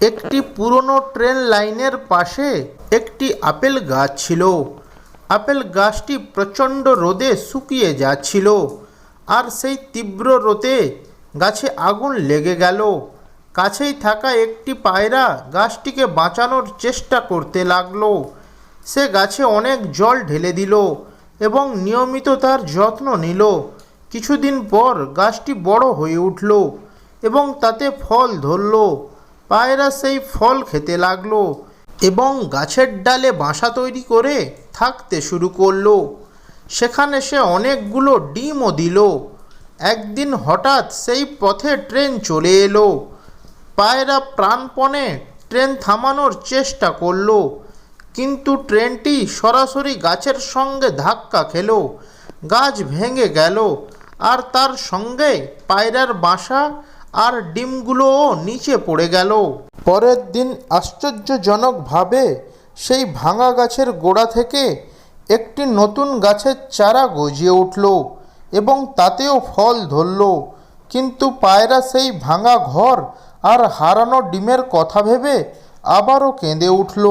একটি পুরনো ট্রেন লাইনের পাশে একটি আপেল গাছ ছিল। আপেল গাছটি প্রচণ্ড রোদে শুকিয়ে যাচ্ছিল আর সেই তীব্র রোদে গাছে আগুন লেগে গেল। কাছেই থাকা একটি পায়রা গাছটিকে বাঁচানোর চেষ্টা করতে লাগল। সে গাছে অনেক জল ঢেলে দিল এবং নিয়মিত তার যত্ন নিল। কিছুদিন পর গাছটি বড় হয়ে উঠল এবং তাতে ফল ধরল। পায়রা সেই ফল খেতে লাগল এবং গাছের ডালে বাসা তৈরি করে থাকতে শুরু করল। সেখানে সে অনেকগুলো ডিমও দিল। একদিন হঠাৎ সেই পথে ট্রেন চলে এলো। পায়রা প্রাণপণে ট্রেন থামানোর চেষ্টা করল, কিন্তু ট্রেনটি সরাসরি গাছের সঙ্গে ধাক্কা খেলো। গাছ ভেঙে গেল, আর তার সঙ্গে পায়রার বাসা আর ডিমগুলোও নিচে পড়ে গেল। পরের দিন আশ্চর্যজনকভাবে সেই ভাঙা গাছের গোড়া থেকে একটি নতুন গাছের চারা গজিয়ে উঠল এবং তাতেও ফল ধরল। কিন্তু পায়রা সেই ভাঙা ঘর আর হারানো ডিমের কথা ভেবে আবারও কেঁদে উঠল।